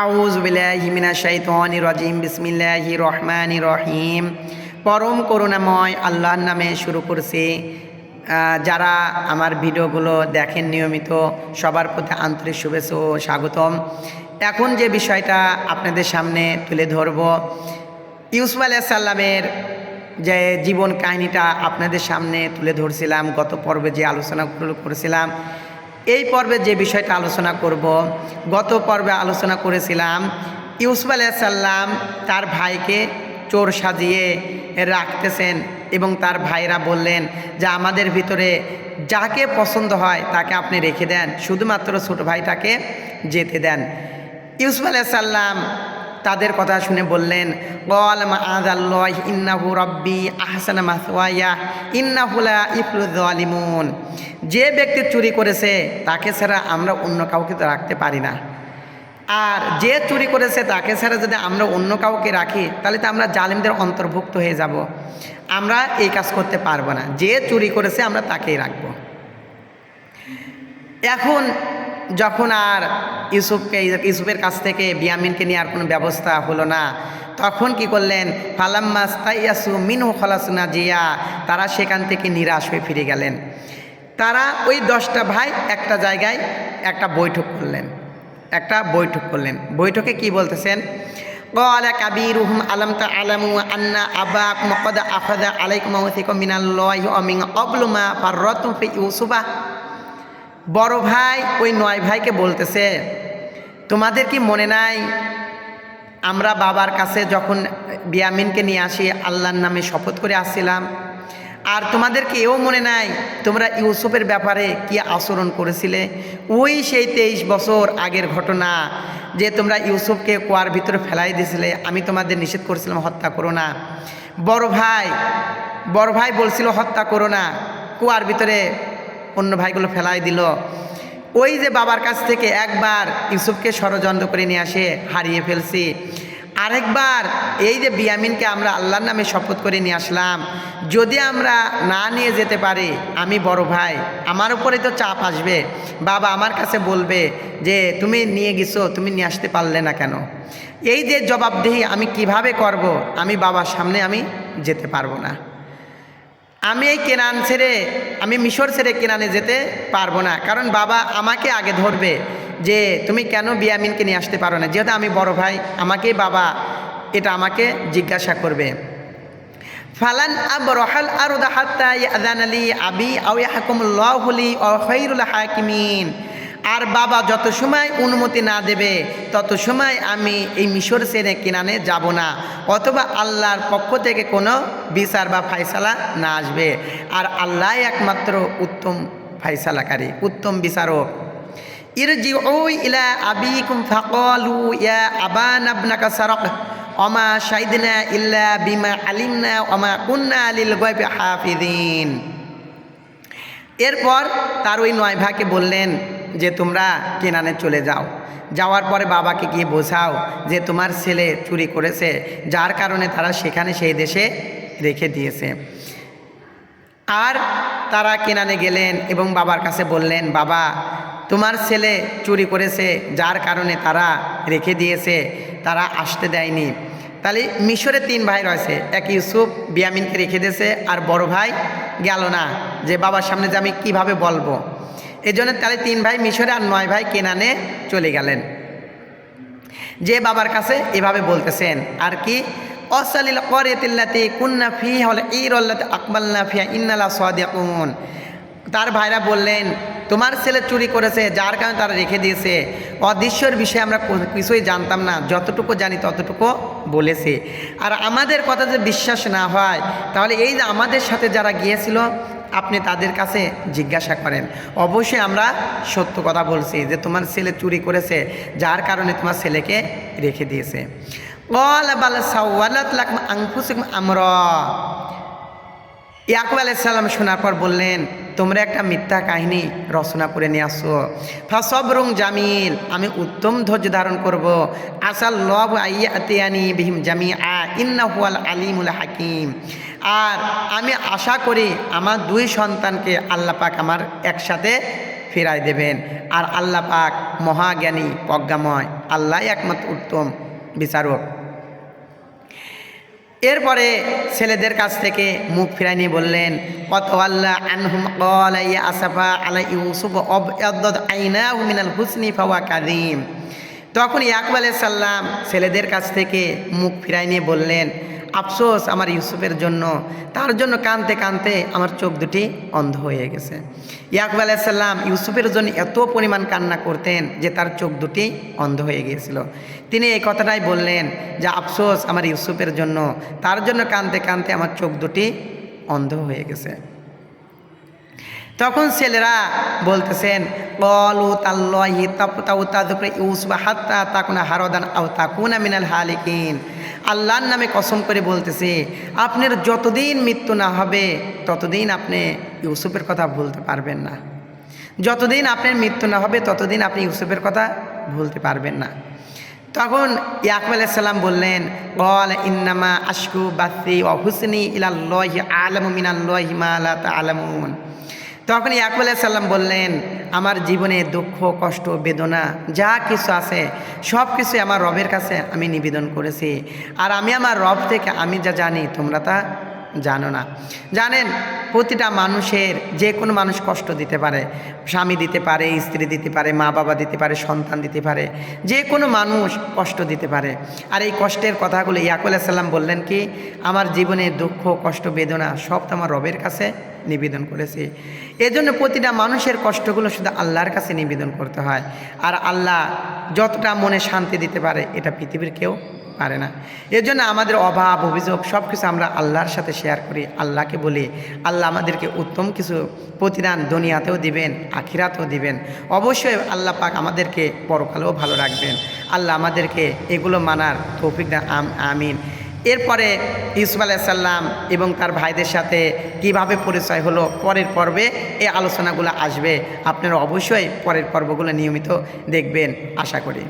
আউজ বিল্লাহিমিনা শাইতানি রাজিম বিসমিল্লাহি রহমানি রহিম। পরম করুণাময় আল্লাহর নামে শুরু করছি। যারা আমার ভিডিওগুলো দেখেন নিয়মিত, সবার প্রতি আন্তরিক শুভেচ্ছা ও স্বাগতম। এখন যে বিষয়টা আপনাদের সামনে তুলে ধরব, ইউসুফ আলাইহিস সাল্লামের যে জীবন কাহিনীটা আপনাদের সামনে তুলে ধরছিলাম, গত পর্বে যে আলোচনাগুলো করেছিলাম এই পর্বে যে বিষয়টা আলোচনা করব, গত পর্বে আলোচনা করেছিলাম, ইউসুফ আলাইসাল্লাম তার ভাইকে চোর সাজিয়ে রাখতেছেন এবং তার ভাইরা বললেন যে আমাদের ভিতরে যাকে পছন্দ হয় তাকে আপনি রেখে দেন, শুধুমাত্র ছোট ভাইটাকে যেতে দেন। ইউসুফ আলাইসাল্লাম তাদের কথা শুনে বললেন বল আদাল্লাহ, ইন্নাহু রব্বি আহসান মাসওয়াইয়া ইন্নাহুলা ইফলুদ আলিমুন যে ব্যক্তি চুরি করেছে, তাকে ছাড়া আমরা অন্য কাউকে তো রাখতে পারি না। আর যে চুরি করেছে, তাকে ছাড়া যদি আমরা অন্য কাউকে রাখি, তাহলে তো আমরা জালিমদের অন্তর্ভুক্ত হয়ে যাব। আমরা এই কাজ করতে পারব না। যে চুরি করেছে, আমরা তাকেই রাখব। এখন যখন আর ইউসুফকে ইউসুফের কাছ থেকে বিয়ামিনকে নেওয়ার কোনো ব্যবস্থা হলো না তখন কি করলেন ফালাম্মাস তাইয়াসু মিনহু খলাসুনা জিয়া তারা সেখান থেকে নিরাশ হয়ে ফিরে গেলেন তারা ওই দশটা ভাই একটা জায়গায় একটা বৈঠক করলেন একটা বৈঠক করলেন বৈঠকে কি বলতেছেন قال كبيرهم ألم تعلموا أن أباكم قد أخذ عليكم موثقا من الله ومن قبل ما فرطتم في يوسف বড় ভাই ওই নয় ভাইকে বলতেছে, তোমাদের কি মনে নাই আমরা বাবার কাছে যখন বিয়ামিনকে নিয়ে আসি, আল্লাহর নামে শপথ করে আসছিলাম? আর তোমাদেরকে এও মনে নাই তোমরা ইউসুফের ব্যাপারে কি আচরণ করেছিলে? ওই সেই তেইশ বছর আগের ঘটনা যে তোমরা ইউসুফকে কুয়ার ভিতরে ফেলাই দিয়েছিলে আমি তোমাদের নিষেধ করেছিলাম, হত্যা করো না। বড় ভাই বড় ভাই বলছিল, হত্যা করো না, কুয়ার ভিতরে অন্য ভাইগুলো ফেলাই দিল। ওই যে বাবার কাছ থেকে একবার ইউসুফকে ষড়যন্ত্র করে নিয়ে আসে, হারিয়ে ফেলছি। আরেকবার এই যে বিয়ামিনকে আমরা আল্লাহর নামে শপথ করে নিয়ে আসলাম, যদি আমরা না নিয়ে যেতে পারি, আমি বড় ভাই, আমার উপরে তো চাপ আসবে। বাবা আমার কাছে বলবে যে, তুমি নিয়ে গেছো, তুমি নিয়ে আসতে পারলে না কেন? এই যে জবাবদিহি আমি কীভাবে করব, আমি বাবার সামনে আমি যেতে পারব না। আমি এই কেনান ছেড়ে, আমি মিশর ছেড়ে কেনানে যেতে পারব না। কারণ বাবা আমাকে আগে ধরবে যে তুমি কেন বিয়ামিনকে নিয়ে আসতে পারো না। যেহেতু আমি বড় ভাই, আমাকে বাবা এটা আমাকে জিজ্ঞাসা করবে। ফালান আব রহাল আর হাত্তা ইয়াদান আলী আবি আউ ইয়াহকুমুল্লাহুলি ও খৈরুল হাকিমিন। আর বাবা যত সময় অনুমতি না দেবে, তত সময় আমি এই মিশর সেনে কিনানে যাব না। অথবা আল্লাহর পক্ষ থেকে কোনো বিচার বা ফাইসালা না আসবে। আর আল্লাহ একমাত্র উত্তম ফাইসালাকারী উত্তম বিচারক। ইরজি ওই ইলা আবিকুম ফাকলু ইয়া আবান আবনাকা সারক। অমা শাইদিনা ইল্লা বিমা আলিমনা অমা কুন্না আলিল গয়বে হাফিদিন। এরপর তার ওই নয় ভাইকে বললেন যে তোমরা কেনানে চলে যাও। যাওয়ার পরে বাবাকে গিয়ে বোঝাও যে তোমার ছেলে চুরি করেছে, যার কারণে তারা সেখানে সেই দেশে রেখে দিয়েছে। আর তারা কেনানে গেলেন এবং বাবার কাছে বললেন, বাবা, তোমার ছেলে চুরি করেছে, যার কারণে তারা রেখে দিয়েছে, তারা আসতে দেয়নি। তাহলে মিশরে তিন ভাই রয়েছে, এক ইউসুফ বিয়ামিনকে রেখে দিয়েছে, আর বড় ভাই গেল না, যে বাবার সামনে যে আমি কীভাবে বলব? এই জন্য তাহলে তিন ভাই মিশরে আর নয় ভাই কেনানে চলে গেলেন। যে বাবার কাছে এভাবে বলতেছেন, আর কি, অসালিল করেতিল্লাতে কুন্না ফি হলে ইরল্লাতে আকবাল্লা ফিয়া ইন্নালা সাদিয়াকুন তার ভাইরা বললেন, তোমার ছেলে চুরি করেছে, যার কারণে তারা রেখে দিয়েছে। অদৃশ্যর বিষয়ে আমরা কিছুই জানতাম না, যতটুকু জানি ততটুকু বলেছে। আর আমাদের কথা যদি বিশ্বাস না হয়, তাহলে এই যে আমাদের সাথে যারা গিয়েছিল আপনি তাদের কাছে জিজ্ঞাসা করেন। অবশ্যই আমরা সত্য কথা বলছি যে তোমার ছেলে চুরি করেছে, যার কারণে তোমার ছেলেকে রেখে দিয়েছে। বল, বাল, সাওয়ালাত লাকম ইয়াকুব আলাইসাল্লাম শোনার পর বললেন, তোমরা একটা মিথ্যা কাহিনী রচনা করে নিয়ে আসো। ফাসবরুং জামিল, আমি উত্তম ধৈর্য ধারণ করব। আসাল লব আইয়াতিয়ানি বিহিম জামি আ ইন্না হুয়াল আলিমুল হাকিম। আর আমি আশা করি আমার দুই সন্তানকে আল্লাহ পাক আমার একসাথে ফেরাই দেবেন। আর আল্লাহ পাক মহাজ্ঞানী, প্রজ্ঞাময় আল্লাহ একমাত্র উত্তম বিচারক। এরপরে ছেলেদের কাছ থেকে মুখ ফিরাই নিয়ে বললেন আইনা হুসনি ফাওয়া তখন ইয়াকুব সাল্লাম ছেলেদের কাছ থেকে মুখ ফিরাই নিয়ে বললেন আফসোস আমার ইউসুফের জন্য। তার জন্য কানতে কানতে আমার চোখ দুটি অন্ধ হয়ে গেছে। ইয়াকুব আলাইসাল্লাম ইউসুফের জন্য এত পরিমাণ কান্না করতেন যে তার চোখ দুটি অন্ধ হয়ে গিয়েছিল। তিনি এই কথাটাই বললেন যে, আফসোস আমার ইউসুফের জন্য। তার জন্য কানতে কানতে আমার চোখ দুটি অন্ধ হয়ে গেছে। তখন ছেলেরা বলতেছেন কলু তাল্লাহি তাপতাউ তাদুকরে ইউসুফ হাত্তা তাকুনা হারদান আও তাকুনা মিনাল হালিকিন। আল্লাহর নামে কসম করে বলতেছে, আপনার যতদিন মৃত্যু না হবে, ততদিন আপনি ইউসুফের কথা ভুলতে পারবেন না। যতদিন আপনার মৃত্যু না হবে, ততদিন আপনি ইউসুফের কথা ভুলতে পারবেন না। তখন ইয়াকুব আলাইসাল্লাম বললেন বল ইন্নামা আশকু বাসি ও হুসনি ইলাল্লাহি আলম মিনাল্লাহি মা লা তা'লামুন তখন ইয়াকুব সাল্লাম বললেন, আমার জীবনে দুঃখ, কষ্ট, বেদনা, যা কিছু আছে, সব কিছু আমার রবের কাছে আমি নিবেদন করেছি। আর আমি আমার রব থেকে আমি যা জানি, তোমরা তা জানো না। জানেন, প্রতিটা মানুষের যে কোনো মানুষ কষ্ট দিতে পারে। স্বামী দিতে পারে, স্ত্রী দিতে পারে, মা বাবা দিতে পারে, সন্তান দিতে পারে। যে কোনো মানুষ কষ্ট দিতে পারে। আর এই কষ্টের কথাগুলো ইয়াকুল সাল্লাম বললেন কি, আমার জীবনে দুঃখ, কষ্ট, বেদনা সব তো আমার রবের কাছে নিবেদন করেছি। এজন্য প্রতিটা মানুষের কষ্টগুলো শুধু আল্লাহর কাছে নিবেদন করতে হয়। আর আল্লাহ যতটা মনে শান্তি দিতে পারে, এটা পৃথিবীর কেউ পারে না। এর জন্য আমাদের অভাব, অভিযোগ সব কিছু আমরা আল্লাহর সাথে শেয়ার করি, আল্লাহকে বলি। আল্লাহ আমাদেরকে উত্তম কিছু প্রতিদান দুনিয়াতেও দিবেন, আখিরাতেও দিবেন। অবশ্যই আল্লাহ পাক আমাদেরকে পরকালেও ভালো রাখবেন। আল্লাহ আমাদেরকে এগুলো মানার তৌফিক আমিন। এরপরে ইউসুফ আলাইসাল্লাম এবং তার ভাইদের সাথে কীভাবে পরিচয় হলো, পরের পর্বে এই আলোচনাগুলো আসবে। আপনারা অবশ্যই পরের পর্বগুলো নিয়মিত দেখবেন, আশা করি।